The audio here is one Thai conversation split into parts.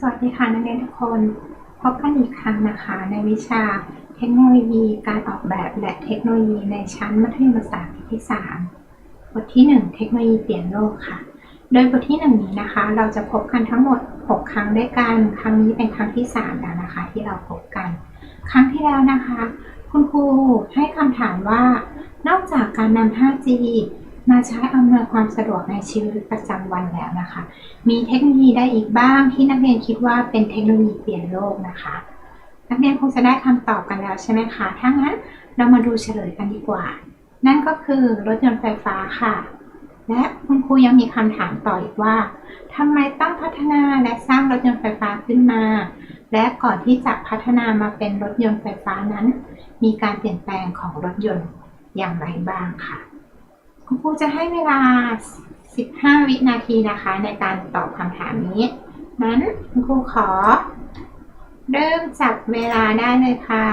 สวัสดีค่ะนักเรียนทุกคน พบกันอีกครั้งนะคะ ในวิชาเทคโนโลยีการออกแบบและเทคโนโลยีในชั้นมัธยมศึกษาปีที่ 3 บทที่ 1 เทคโนโลยีเปลี่ยนโลกค่ะ โดยบทที่ 1 นี้นะคะ เราจะพบกันทั้งหมด 6 ครั้งด้วยกัน ครั้งนี้เป็นครั้งที่ 3 แล้วนะคะ ที่เราพบกัน ครั้งที่แล้วนะคะ คุณครูให้คำถามว่า นอกจากการนำ 5G มาใช้อำนวยความสะดวกในชีวิตประจำวันแล้วนะคะ มีเทคโนโลยีได้อีกบ้างที่นักเรียนคิดว่าเป็นเทคโนโลยีเปลี่ยนโลกนะคะ นักเรียนคงจะได้คำตอบกันแล้วใช่ไหมคะถ้างั้นเรามาดูเฉลยกันดีกว่า นั่นก็คือรถยนต์ไฟฟ้าค่ะ และคุณครูยังมีคำถามต่ออีกว่าทำไมต้องพัฒนาและสร้างรถยนต์ไฟฟ้าขึ้นมา และก่อนที่จะพัฒนามาเป็นรถยนต์ไฟฟ้านั้น มีการเปลี่ยนแปลงของรถยนต์อย่างไรบ้างค่ะ คุณครูจะให้เวลา 15 วินาทีนะคะ ในการตอบคำถามนี้ นั้นคุณครูขอ เริ่มจับเวลาได้เลยค่ะ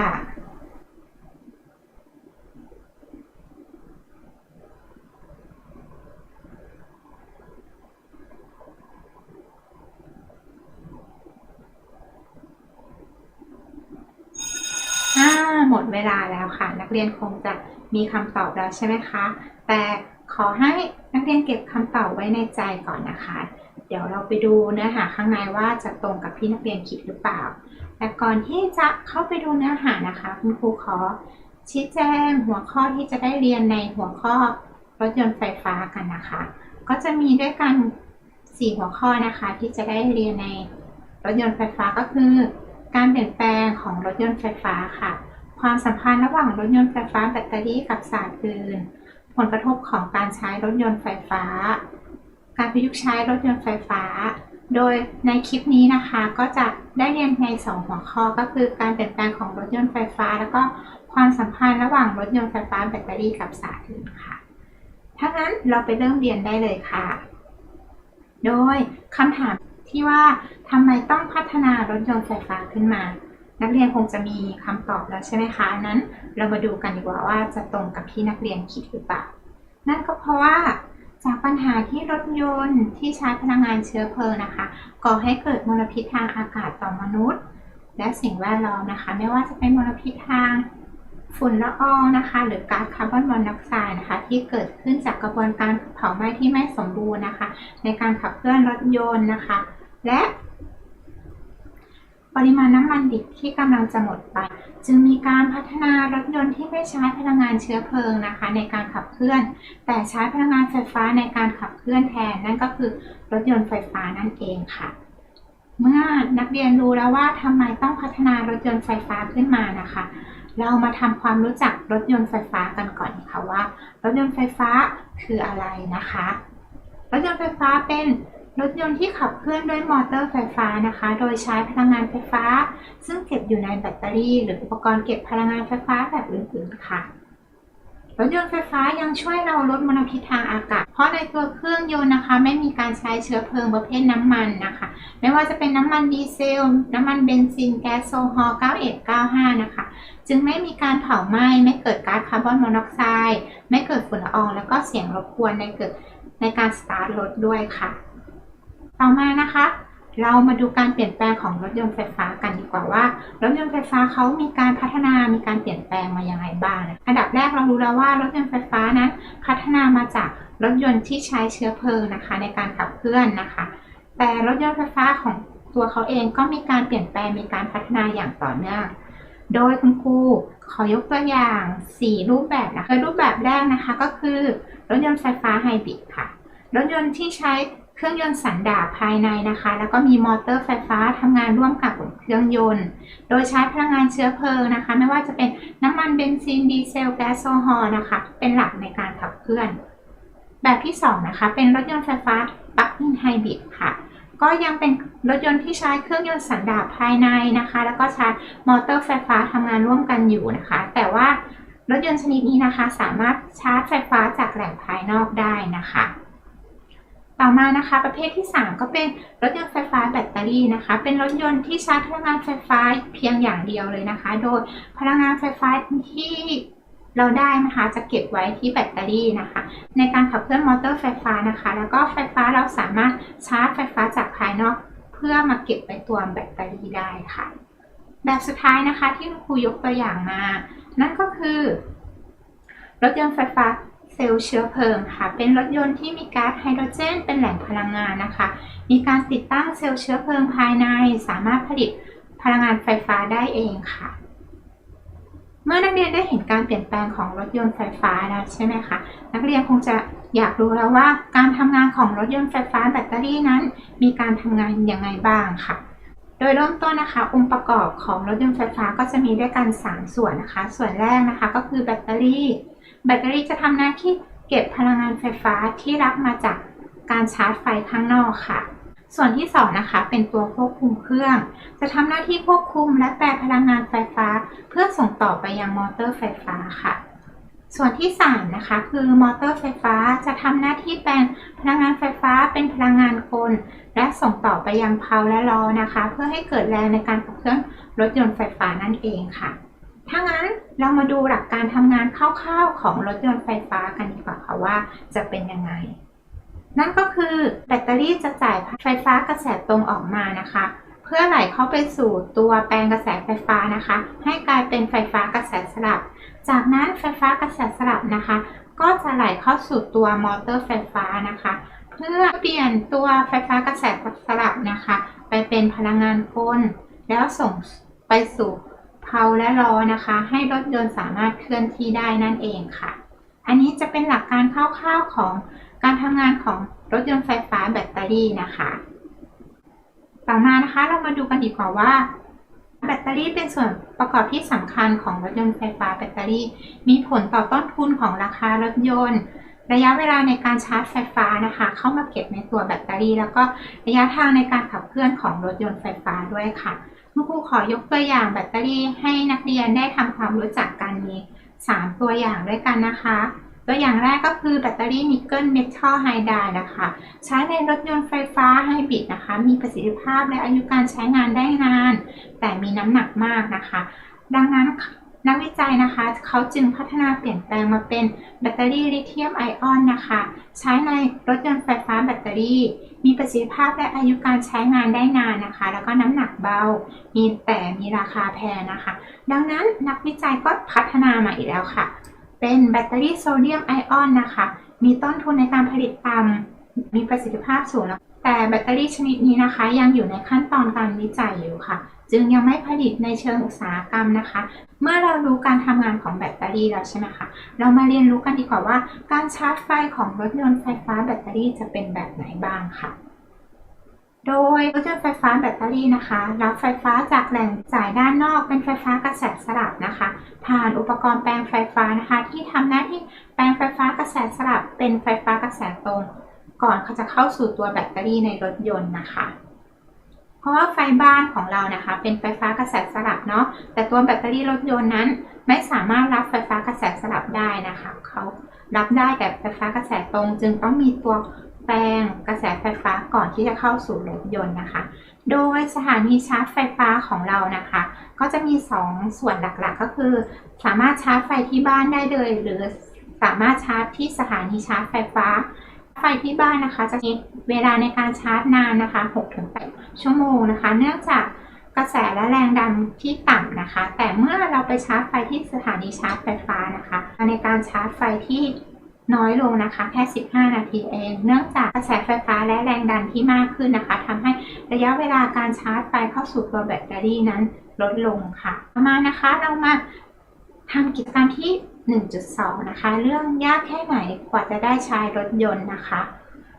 หมดเวลาแล้วค่ะ นักเรียนคงจะ มีคำตอบแล้วใช่ไหมคะ แต่ขอให้นักเรียนเก็บคำตอบไว้ในใจก่อนนะคะ เดี๋ยวเราไปดูเนื้อหาข้างในว่าจะตรงกับที่นักเรียนคิดหรือเปล่า แต่ก่อนที่จะเข้าไปดูเนื้อหานะคะ คุณครูขอชี้แจงหัวข้อที่จะได้เรียนในหัวข้อรถยนต์ไฟฟ้ากันนะคะ ก็จะมีด้วยกัน 4 หัวข้อนะคะที่จะได้เรียนในรถยนต์ไฟฟ้าก็คือ การเปลี่ยนแปลงของรถยนต์ไฟฟ้าค่ะ ความสัมพันธ์ระหว่างรถยนต์ไฟฟ้าแบตเตอรี่กับสารอื่น ผลกระทบของการใช้รถยนต์ไฟฟ้า การประยุกต์ใช้รถยนต์ไฟฟ้า โดยในคลิปนี้นะคะก็จะได้เรียนใน 2 หัวข้อก็คือการเปลี่ยนแปลงของรถยนต์ไฟฟ้า แล้วก็ความสัมพันธ์ระหว่างรถยนต์ไฟฟ้าแบตเตอรี่กับสารอื่นค่ะ ถ้างั้นเราไปเริ่มเรียนได้เลยค่ะ โดยคำถามที่ว่าทำไมต้องพัฒนารถยนต์ไฟฟ้าขึ้นมา นักเรียนคงจะมีคำตอบแล้วใช่ไหมคะนั้น เรามาดูกันดีกว่าว่าจะตรงกับที่นักเรียนคิดหรือเปล่า นั่นก็เพราะว่าจากปัญหาที่รถยนต์ที่ใช้พลังงานเชื้อเพลิงนะคะก่อให้เกิดมลพิษทางอากาศต่อมนุษย์ และสิ่งแวดล้อมนะคะ ไม่ว่าจะเป็นมลพิษทางฝุ่นละอองนะคะ หรือก๊าซคาร์บอนมอนอกไซด์นะคะ ที่เกิดขึ้นจากกระบวนการเผาไหม้ที่ไม่สมบูรณ์นะคะ ในการขับเคลื่อนรถยนต์นะคะ และ ปริมาณน้ำมันดิบที่กำลังจะหมดไป จึงมีการพัฒนารถยนต์ที่ไม่ใช้พลังงานเชื้อเพลิงนะคะ ในการขับเคลื่อน แต่ใช้พลังงานไฟฟ้าในการขับเคลื่อนแทน นั่นก็คือรถยนต์ไฟฟ้านั่นเองค่ะ เมื่อนักเรียนรู้แล้วว่าทำไมต้องพัฒนารถยนต์ไฟฟ้าขึ้นมานะคะ เรามาทำความรู้จักรถยนต์ไฟฟ้ากันก่อนค่ะว่า รถยนต์ไฟฟ้าคืออะไรนะคะ รถยนต์ไฟฟ้าเป็น รถยนต์ที่ขับเคลื่อนด้วยมอเตอร์ไฟฟ้านะคะ โดยใช้พลังงานไฟฟ้า ซึ่งเก็บอยู่ในแบตเตอรี่ หรืออุปกรณ์เก็บพลังงานไฟฟ้าแบบอื่นๆค่ะ รถยนต์ไฟฟ้ายังช่วยเราลดมลพิษทางอากาศ เพราะในตัวเครื่องยนต์นะคะ ไม่มีการใช้เชื้อเพลิงประเภทน้ำมันนะคะ ไม่ว่าจะเป็นน้ำมันดีเซล น้ำมันเบนซิน แก๊สโซฮอล์91 95 นะคะ จึงไม่มีการเผาไหม้ ไม่เกิดก๊าซคาร์บอนมอนอกไซด์ ไม่เกิดฝุ่นละออง แล้วก็เสียงรบกวนในเกิดในการสตาร์ทรถด้วยค่ะ ต่อมานะคะ เรามาดูการเปลี่ยนแปลงของรถยนต์ไฟฟ้ากันดีกว่าว่ารถยนต์ไฟฟ้าเขามีการพัฒนามีการเปลี่ยนแปลงมาอย่างไรบ้างนะอันดับแรกเรารู้แล้วว่ารถยนต์ไฟฟ้านั้นพัฒนามาจากรถยนต์ที่ใช้เชื้อเพลิงนะคะ ในการขับเคลื่อนนะคะ แต่รถยนต์ไฟฟ้าของตัวเขาเองก็มีการเปลี่ยนแปลงมีการพัฒนาอย่างต่อเนื่องโดยคุณครูขอยกตัวอย่าง 4 รูปแบบนะคะรูปแบบแรกนะคะก็คือ รถยนต์ไฟฟ้าไฮบริดค่ะ รถยนต์ที่ใช้ เครื่องยนต์สันดาปภายในนะคะ แล้วก็มีมอเตอร์ไฟฟ้าทำงานร่วมกับเครื่องยนต์ โดยใช้พลังงานเชื้อเพลิงนะคะ ไม่ว่าจะเป็นน้ำมันเบนซินดีเซลแก๊สโซฮอล์นะคะ เป็นหลักในการขับเคลื่อน แบบที่ 2 นะคะ เป็นรถยนต์ไฟฟ้าปลั๊กอินไฮบริดค่ะ ก็ยังเป็นรถยนต์ที่ใช้เครื่องยนต์สันดาปภายในนะคะ แล้วก็ใช้มอเตอร์ไฟฟ้าทำงานร่วมกันอยู่นะคะ แต่ว่ารถยนต์ชนิดนี้นะคะ สามารถชาร์จไฟฟ้าจากแหล่งภายนอกได้นะคะ ต่อมานะคะประเภทที่ 3 ก็เป็นรถยนต์ไฟฟ้าแบตเตอรี่นะคะ เป็นรถยนต์ที่ชาร์จพลังงานไฟฟ้าเพียงอย่างเดียวเลยนะคะ โดยพลังงานไฟฟ้าที่เราได้นะคะจะเก็บไว้ที่แบตเตอรี่นะคะ ในการขับเคลื่อนมอเตอร์ไฟฟ้านะคะ แล้วก็ไฟฟ้าเราสามารถชาร์จไฟฟ้าจากภายนอกเพื่อมาเก็บไปตัวแบตเตอรี่ได้ค่ะ แบบสุดท้ายนะคะที่ครูยกตัวอย่างมา นั่นก็คือ รถยนต์ไฟฟ้า เซลล์เชื้อเพลิงค่ะ เป็นรถยนต์ที่มีก๊าซไฮโดรเจน เป็นแหล่งพลังงานนะคะ มีการติดตั้งเซลล์เชื้อเพลิงภายใน สามารถผลิตพลังงานไฟฟ้าได้เองค่ะ เมื่อนักเรียนได้เห็นการเปลี่ยนแปลงของรถยนต์ไฟฟ้าแล้วใช่ไหมคะ นักเรียนคงจะอยากรู้แล้วว่าการทำงานของรถยนต์ไฟฟ้าแบตเตอรี่นั้น มีการทำงานยังไงบ้างค่ะโดยเริ่มต้นนะคะ องค์ประกอบของรถยนต์ไฟฟ้าก็จะมีด้วยกัน 3 ส่วนนะคะ ส่วนแรกนะคะก็คือแบตเตอรี่ แบตเตอรี่จะทำหน้าที่เก็บพลังงานไฟฟ้าที่รับมาจากการชาร์จไฟข้างนอกค่ะ ส่วนที่2นะคะ เป็นตัวควบคุมเครื่อง จะทำหน้าที่ควบคุมและแปลพลังงานไฟฟ้า เพื่อส่งต่อไปยังมอเตอร์ไฟฟ้าค่ะ ส่วนที่3นะคะ คือมอเตอร์ไฟฟ้าจะทำหน้าที่แปลงพลังงานไฟฟ้าเป็นพลังงานกล และส่งต่อไปยังเพลาและล้อนะคะ เพื่อให้เกิดแรงในการขับเคลื่อนรถยนต์ไฟฟ้านั่นเองค่ะ ถ้างั้นเรามาดูหลักการทำงานคร่าวๆของรถยนต์ไฟฟ้ากันดีกว่าค่ะว่าจะเป็นยังไง นั่นก็คือแบตเตอรี่จะจ่ายไฟฟ้ากระแสตรงออกมานะคะ เพื่อไหลเข้าไปสู่ตัวแปลงกระแสไฟฟ้านะคะ ให้กลายเป็นไฟฟ้ากระแสสลับ จากนั้นไฟฟ้ากระแสสลับนะคะ ก็จะไหลเข้าสู่ตัวมอเตอร์ไฟฟ้านะคะ เพื่อเปลี่ยนตัวไฟฟ้ากระแสสลับนะคะ ไปเป็นพลังงานกลแล้วส่งไปสู่ เพลาและล้อนะคะ ให้รถยนต์สามารถเคลื่อนที่ได้นั่นเองค่ะ อันนี้จะเป็นหลักการคร่าวๆของการทำงานของรถยนต์ไฟฟ้าแบตเตอรี่นะคะ ต่อมานะคะเรามาดูกันดีกว่าว่า แบตเตอรี่เป็นส่วนประกอบที่สำคัญของรถยนต์ไฟฟ้าแบตเตอรี่ มีผลต่อต้นทุนของราคารถยนต์ ระยะเวลาในการชาร์จไฟฟ้านะคะ เข้ามาเก็บในตัวแบตเตอรี่ แล้วก็ระยะทางในการขับเคลื่อนของรถยนต์ไฟฟ้าด้วยค่ะ คุณครูขอยกตัวอย่างแบตเตอรี่ให้นักเรียนได้ทำความรู้จักกันมี 3 ตัวอย่างด้วยกันนะคะ ตัวอย่างแรกก็คือแบตเตอรี่นิกเกิลเมทัลไฮไดร์นะคะ ใช้ในรถยนต์ไฟฟ้าไฮบริดนะคะ มีประสิทธิภาพและอายุการใช้งานได้นาน แต่มีน้ำหนักมากนะคะ ดังนั้น นักวิจัยนะคะเขาจึงพัฒนาเปลี่ยนแปลงมาเป็นแบตเตอรี่ลิเธียมไอออนนะคะ ใช้ในรถยนต์ไฟฟ้าแบตเตอรี่ มีประสิทธิภาพและอายุการใช้งานได้นานนะคะ แล้วก็น้ำหนักเบา มีแต่มีราคาแพงนะคะ ดังนั้นนักวิจัยก็พัฒนามาอีกแล้วค่ะ เป็นแบตเตอรี่โซเดียมไอออนนะคะ มีต้นทุนในการผลิตต่ำมีประสิทธิภาพสูงแล้วแต่แบตเตอรี่ชนิดนี้นะคะ ยังอยู่ในขั้นตอนการวิจัยอยู่ค่ะ จึงยังไม่ผลิตในเชิงอุตสาหกรรมนะคะ เมื่อเรารู้การทำงานของแบตเตอรี่แล้วใช่ไหมคะเรามาเรียนรู้กันดีกว่าว่า การชาร์จไฟของรถยนต์ไฟฟ้าแบตเตอรี่จะเป็นแบบไหนบ้างค่ะโดยรถยนต์ไฟฟ้าแบตเตอรี่นะคะ รับไฟฟ้าจากแหล่งจ่ายด้านนอกเป็นไฟฟ้ากระแสสลับนะคะ ผ่านอุปกรณ์แปลงไฟฟ้านะคะ ที่ทำหน้าที่แปลงไฟฟ้ากระแสสลับเป็นไฟฟ้ากระแสตรง ก่อนเขาจะเข้าสู่ตัวแบตเตอรี่ในรถยนต์นะคะ ราะว่าไฟบ้านของเรานะคะ เป็นไฟฟ้ากระแสสลับเนาะแต่ตัวแบตเตอรี่รถยนต์นั้น ไม่สามารถรับไฟฟ้ากระแสสลับได้นะคะเขารับได้แต่ไฟฟ้ากระแสตรง จึงต้องมีตัวแปลงกระแสไฟฟ้าก่อนที่จะเข้าสู่รถยนต์นะคะ โดยสถานีชาร์จไฟฟ้าของเรานะคะ ก็จะมี 2 ส่วนหลักๆ ก็คือ สามารถชาร์จไฟที่บ้านได้เลย หรือสามารถชาร์จที่สถานีชาร์จไฟฟ้า ไฟที่บ้านนะคะจะใช้เวลาในการชาร์จนานนะคะ 6-8 ชั่วโมงนะคะ เนื่องจากกระแสและแรงดันที่ต่ำนะคะ แต่เมื่อเราไปชาร์จไฟที่สถานีชาร์จไฟฟ้านะคะ ในการชาร์จไฟที่น้อยลงนะคะแค่ 15 นาทีเอง เนื่องจากกระแสไฟฟ้าและแรงดันที่มากขึ้นนะคะทำให้ระยะเวลาการชาร์จไฟเข้าสู่ตัวแบตเตอรี่นั้นลดลงค่ะ ต่อมานะคะเรามาทำกิจกรรมที่ 1.2 นะคะ เรื่องยากแค่ไหนกว่าจะได้ใช้รถยนต์นะคะ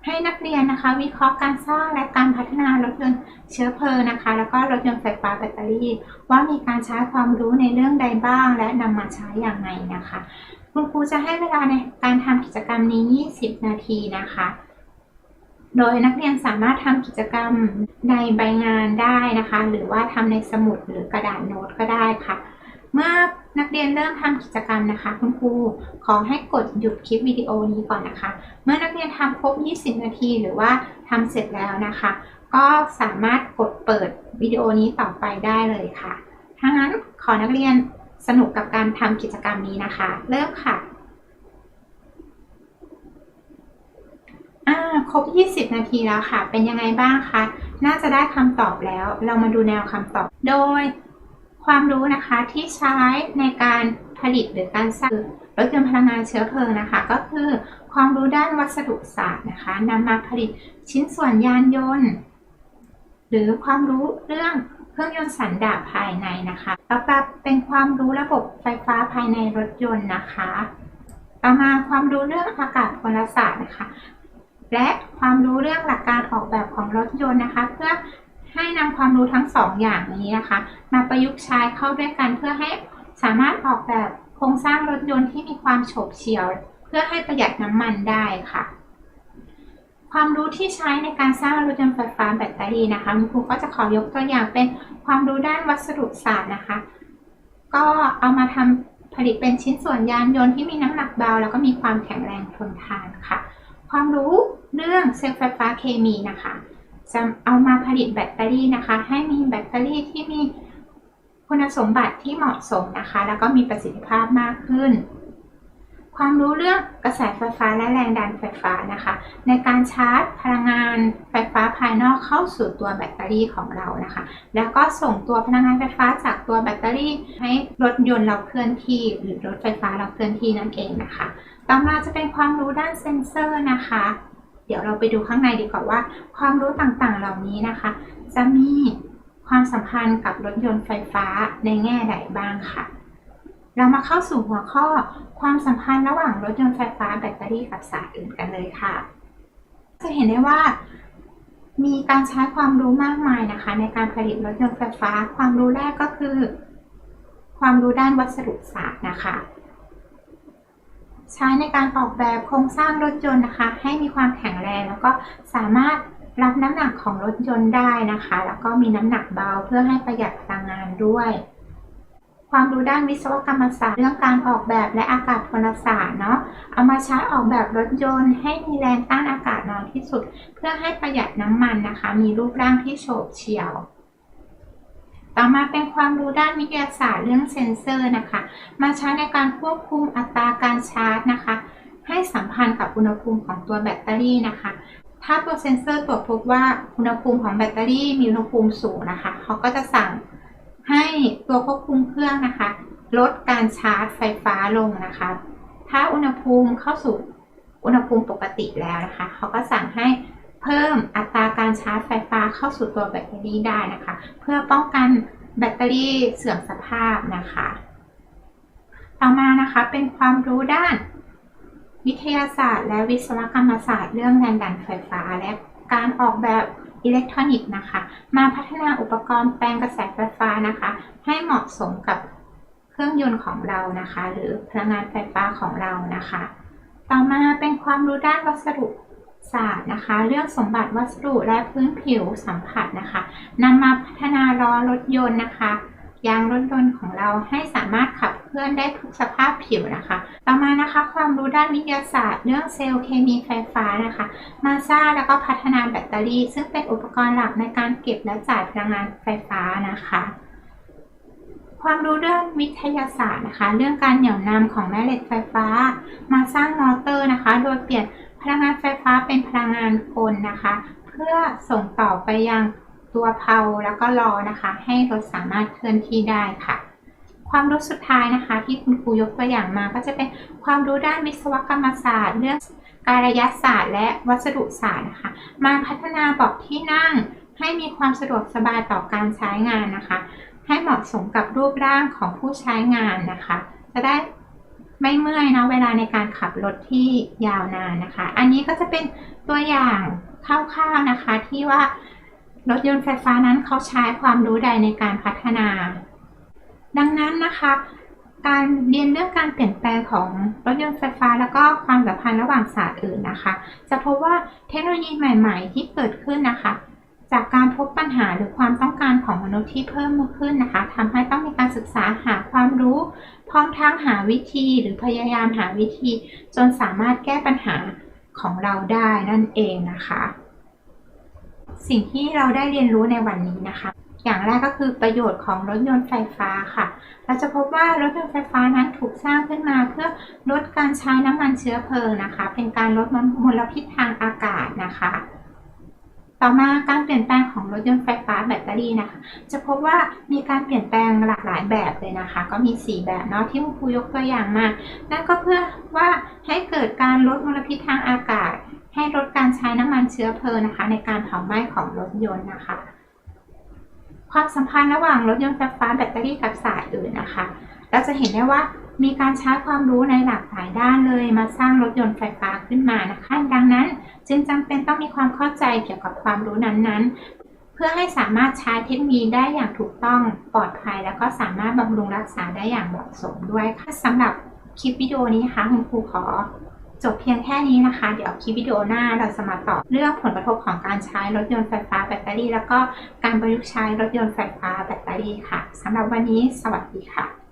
ให้นักเรียนนะคะ วิเคราะห์การสร้างและการพัฒนารถยนต์เชื้อเพลิงนะคะ แล้วก็รถยนต์ไฟฟ้าแบตเตอรี่ ว่ามีการใช้ความรู้ในเรื่องใดบ้าง และนำมาใช้อย่างไรนะคะ คุณครูจะให้เวลาในการทำกิจกรรมนี้ 20 นาทีนะคะโดยนักเรียนสามารถทำกิจกรรมในใบงานได้นะคะ หรือว่าทำในสมุดหรือกระดาษโน้ตก็ได้ค่ะ เมื่อนักเรียนเริ่มทำกิจกรรมนะคะ คุณครูขอให้กดหยุดคลิปวิดีโอนี้ก่อนนะคะ เมื่อนักเรียนทำครบ 20 นาทีหรือว่าทำเสร็จแล้วนะคะ ก็สามารถกดเปิดวิดีโอนี้ต่อไปได้เลยค่ะถ้างั้นขอนักเรียนสนุกกับการทำกิจกรรมนี้นะคะ เริ่มค่ะอ่าครบ 20 นาทีแล้วค่ะ เป็นยังไงบ้างคะ น่าจะได้คำตอบแล้ว เรามาดูแนวคำตอบ โดย ความรู้นะคะที่ใช้ในการผลิตหรือการสร้างรถยนต์พลังงานเชื้อเพลิงนะคะ ก็คือความรู้ด้านวัสดุศาสตร์นะคะนำมาผลิตชิ้นส่วนยานยนต์ หรือความรู้เรื่องเครื่องยนต์สันดาปภายในนะคะต่อไปเป็นความรู้ระบบไฟฟ้าภายในรถยนต์นะคะ ต่อมาความรู้เรื่องอากาศพลศาสตร์นะคะ และความรู้เรื่องหลักการออกแบบของรถยนต์นะคะ เพื่อ ให้นำความรู้ทั้งสองอย่างนี้นะคะ มาประยุกต์ใช้เข้าด้วยกันเพื่อให้สามารถออกแบบโครงสร้างรถยนต์ที่มีความโฉบเฉี่ยว เพื่อให้ประหยัดน้ำมันได้ค่ะ ความรู้ที่ใช้ในการสร้างรถยนต์ไฟฟ้าแบตเตอรี่นะคะคุณครูก็จะขอยกตัวอย่างเป็นความรู้ด้านวัสดุศาสตร์นะคะ ก็เอามาทำผลิตเป็นชิ้นส่วนยานยนต์ที่มีน้ำหนักเบา แล้วก็มีความแข็งแรงทนทานค่ะ ความรู้เรื่องเซลล์ไฟฟ้าเคมีนะคะ จะเอามาผลิตแบตเตอรี่นะคะ ให้มีแบตเตอรี่ที่มีคุณสมบัติที่เหมาะสมนะคะ แล้วก็มีประสิทธิภาพมากขึ้น ความรู้เรื่องกระแสไฟฟ้าและแรงดันไฟฟ้านะคะ ในการชาร์จพลังงานไฟฟ้าภายนอกเข้าสู่ตัวแบตเตอรี่ของเรานะคะ แล้วก็ส่งตัวพลังงานไฟฟ้าจากตัวแบตเตอรี่ ให้รถยนต์เราเคลื่อนที่ หรือรถไฟฟ้าเราเคลื่อนที่นั่นเองนะคะ ต่อมาจะเป็นความรู้ด้านเซ็นเซอร์นะคะ เดี๋ยวเราไปดูข้างในดีกว่าว่า ความรู้ต่างๆ เหล่านี้นะคะ จะมีความสัมพันธ์กับรถยนต์ไฟฟ้าในแง่ใดบ้างค่ะ เรามาเข้าสู่หัวข้อความสัมพันธ์ระหว่างรถยนต์ไฟฟ้าแบตเตอรี่กับศารอื่นกันเลยค่ะ จะเห็นได้ว่ามีการใช้ความรู้มากมายนะคะ ในการผลิตรถยนต์ไฟฟ้า ความรู้แรกก็คือ ความรู้ด้านวัสดุศาสตร์นะคะ ใช้ในการออกแบบโครงสร้างรถยนต์นะคะ ให้มีความแข็งแรงแล้วก็สามารถรับน้ำหนักของรถยนต์ได้นะคะ แล้วก็มีน้ำหนักเบาเพื่อให้ประหยัดพลังงานด้วย ความรู้ด้านวิศวกรรมศาสตร์เรื่องการออกแบบและอากาศพลศาสตร์เนาะเอามาใช้ออกแบบรถยนต์ ให้มีแรงต้านอากาศน้อยที่สุด เพื่อให้ประหยัดน้ำมันนะคะ มีรูปร่างที่โฉบเฉี่ยว ต่อมาเป็นความรู้ด้านวิทยาศาสตร์เรื่องเซ็นเซอร์นะคะ มาใช้ในการควบคุมอัตราการชาร์จนะคะ ให้สัมพันธ์กับอุณหภูมิของตัวแบตเตอรี่นะคะ ถ้าตัวเซ็นเซอร์ตรวจพบว่าอุณหภูมิของแบตเตอรี่มีอุณหภูมิสูงนะคะ เขาก็จะสั่งให้ตัวควบคุมเครื่องนะคะ ลดการชาร์จไฟฟ้าลงนะคะ ถ้าอุณหภูมิเข้าสู่อุณหภูมิปกติแล้วนะคะ เขาก็สั่งให้ เพิ่มอัตราการชาร์จไฟฟ้าเข้าสู่ตัวแบตเตอรี่ได้นะคะ เพื่อป้องกันแบตเตอรี่เสื่อมสภาพนะคะ ต่อมานะคะเป็นความรู้ด้าน วิทยาศาสตร์ และวิศวกรรมศาสตร์ เรื่องแรงดันไฟฟ้า และการออกแบบอิเล็กทรอนิกส์นะคะ มาพัฒนาอุปกรณ์แปลงกระแสไฟฟ้านะคะ ให้เหมาะสมกับเครื่องยนต์ของเรานะคะ หรือพลังงานไฟฟ้าของเรานะคะ ต่อมาเป็นความรู้ด้านวัสดุ ศาสตร์นะคะ เรื่องสมบัติวัสดุและพื้นผิวสัมผัสนะคะนำมาพัฒนาล้อรถยนต์นะคะยางรถยนต์ของเราให้สามารถขับเคลื่อนได้ทุกสภาพผิวนะคะ ต่อมานะคะ ความรู้ด้านวิทยาศาสตร์ เรื่องเซลล์เคมีไฟฟ้านะคะ มาสร้างแล้วก็พัฒนาแบตเตอรี่ ซึ่งเป็นอุปกรณ์หลักในการเก็บและจ่ายพลังงานไฟฟ้านะคะ ความรู้เรื่องวิทยาศาสตร์นะคะ เรื่องการเหนี่ยวนำของแม่เหล็กไฟฟ้า มาสร้างมอเตอร์นะคะ โดยเปลี่ยน พลังงานไฟฟ้าเป็นพลังงานกลนะคะ เพื่อส่งต่อไปยังตัวเพลาแล้วก็ล้อนะคะ ให้รถสามารถเคลื่อนที่ได้ค่ะ ความรู้สุดท้ายนะคะ ที่คุณครูยกตัวอย่างมา ก็จะเป็นความรู้ด้านวิศวกรรมศาสตร์เรื่องการยศาสตร์ และวัสดุศาสตร์นะคะ มาพัฒนาเบาะที่นั่งให้มีความสะดวกสบายต่อการใช้งานนะคะ ให้เหมาะสมกับรูปร่างของผู้ใช้งานนะคะ จะได้ ไม่เมื่อยนะเวลาในการขับรถที่ยาวนานนะคะ อันนี้ก็จะเป็นตัวอย่างคร่าวๆนะคะที่ว่ารถยนต์ไฟฟ้านั้นเขาใช้ความรู้ใดในการพัฒนา ดังนั้นนะคะ การเรียนเรื่องการเปลี่ยนแปลงของรถยนต์ไฟฟ้า แล้วก็ความสัมพันธ์ระหว่างศาสตร์อื่นนะคะ จะพบว่าเทคโนโลยีใหม่ๆ ที่เกิดขึ้นนะคะ จากการพบปัญหาหรือความต้องการของมนุษย์ที่เพิ่มมากขึ้นนะคะทำให้ต้องมีการศึกษาหาความรู้ มทั้งหาวิธีหรือพยายามหาวิธี จนสามารถแก้ปัญหาของเราได้นั่นเองนะคะ สิ่งที่เราได้เรียนรู้ในวันนี้นะคะ อย่างแรกก็คือประโยชน์ของรถยนต์ไฟฟ้าค่ะ เราจะพบว่ารถยนต์ไฟฟ้านั้นถูกสร้างขึ้นมาเพื่อลดการใช้น้ำมันเชื้อเพลิงนะคะ เป็นการลดมลพิษทางอากาศนะคะ ต่อมาการเปลี่ยนแปลงของรถยนต์ไฟฟ้าแบตเตอรี่นะคะ จะพบว่ามีการเปลี่ยนแปลงหลากหลายแบบเลยนะคะ ก็มี 4 แบบเนาะที่คุณครูยกตัวอย่างมา นั่นก็เพื่อว่าให้เกิดการลดมลพิษทางอากาศ ให้ลดการใช้น้ำมันเชื้อเพลิงนะคะ ในการเผาไหม้ของรถยนต์นะคะ ความสัมพันธ์ระหว่างรถยนต์ไฟฟ้าแบตเตอรี่กับศาสตร์อื่นนะคะ เราจะเห็นได้ว่า มีการใช้ความรู้ในหลากหลายด้านเลยมาสร้างรถยนต์ไฟฟ้าขึ้นมานะคะ ดังนั้นจึงจำเป็นต้องมีความเข้าใจเกี่ยวกับความรู้นั้นๆ เพื่อให้สามารถใช้เทคโนโลยีได้อย่างถูกต้องปลอดภัย แล้วก็สามารถบำรุงรักษาได้อย่างเหมาะสมด้วยค่ะสำหรับคลิปวิดีโอนี้นะคะคุณครูขอจบเพียงแค่นี้นะคะ เดี๋ยวคลิปวิดีโอหน้าเราจะมาต่อเรื่องผลกระทบของการใช้รถยนต์ไฟฟ้าแบตเตอรี่ แล้วก็การประยุกต์ใช้รถยนต์ไฟฟ้าแบตเตอรี่ค่ะสำหรับวันนี้สวัสดีค่ะ